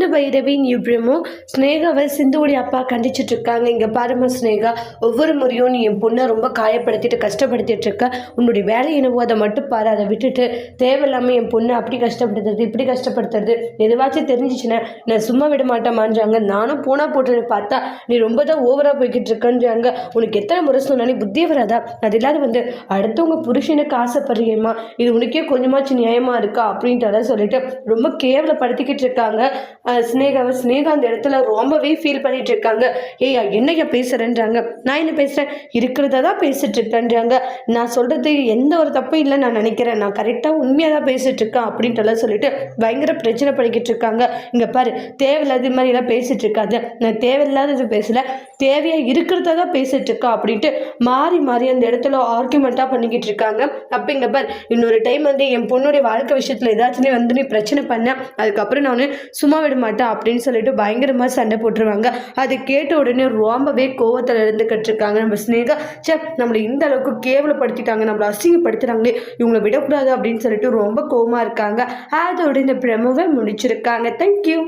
சின்ன பைரவி நியூப்ரமோ ஸ்னேகாவை சிந்துவுடைய அப்பா கண்டிச்சிட்டு இருக்காங்க. இங்கே பாருமா ஸ்னேகா ஒவ்வொரு முறையும் நீ என் பொண்ணை ரொம்ப காயப்படுத்திட்டு கஷ்டப்படுத்திட்டு இருக்க. உன்னுடைய வேலை என்னவோ அதை மட்டும் பாரு. அதை விட்டுட்டு தேவையில்லாமல் என் பொண்ணை அப்படி கஷ்டப்படுத்துறது இப்படி கஷ்டப்படுத்துறது. எதுவாச்சும் தெரிஞ்சிச்சுன்னா நான் சும்மா விட மாட்டேமான்றாங்க நானும் போனா போட்டுன்னு பார்த்தா நீ ரொம்ப தான் ஓவராக போய்கிட்டு இருக்கன்றாங்க. உனக்கு எத்தனை முறை சொன்னாலும் புத்தியே வராதா? அது இல்லாத வந்து அடுத்தவங்க புருஷனுக்கு ஆசைப்படுறியம்மா. இது உனக்கே கொஞ்சமாச்சும் நியாயமா இருக்கா? அப்படின்ட்டு சொல்லிட்டு ரொம்ப கேவலப்படுத்திக்கிட்டு இருக்காங்க. ஸ்னேகாவை ஸ்னேகா அந்த இடத்துல ரொம்பவே ஃபீல் பண்ணிட்டு இருக்காங்க. ஏய் என்னையா பேசுறேன்றாங்க. நான் என்ன பேசுறேன்? இருக்கிறத தான் பேசிட்டு இருக்கேன்றாங்க. நான் சொல்றது எந்த ஒரு தப்பும் இல்லை நான் நினைக்கிறேன். நான் கரெக்டாக உண்மையாக தான் பேசிட்டு இருக்கேன் அப்படின்ட்டு எல்லாம் சொல்லிட்டு பயங்கர பிரச்சனை பண்ணிக்கிட்டு இருக்காங்க. இங்க பாரு தேவையில்லாத இது மாதிரி எல்லாம் பேசிட்டு இருக்காது. நான் தேவையில்லாதது பேசல. தேவையா இருக்கிறத தான் பேசிட்டு இருக்கா அப்படின்ட்டு மாறி மாறி அந்த இடத்துல ஆர்குமெண்ட்டாக பண்ணிக்கிட்டு இருக்காங்க. அப்போ இங்கே பார் இன்னொரு டைம் வந்து என் பொண்ணுடைய வாழ்க்கை விஷயத்தில் ஏதாச்சும் வந்து நீ பிரச்சனை பண்ண. அதுக்கப்புறம் நான் சும்மா விட மாட்டேன் அப்படின்னு சொல்லிட்டு பயங்கரமாக சண்டை போட்டுருவாங்க. அதை கேட்ட உடனே ரொம்பவே கோவத்தில் இருந்துக்கிட்டு இருக்காங்க நம்ம ஸ்னேகா சே நம்மளை இந்த அளவுக்கு கேவலப்படுத்திட்டாங்க நம்மளை அசிங்கப்படுத்துறாங்களே இவங்களை விடக்கூடாது அப்படின்னு சொல்லிட்டு ரொம்ப கோவமாக இருக்காங்க. அதோட இந்த பிரமவை முடிச்சிருக்காங்க. தேங்க்யூ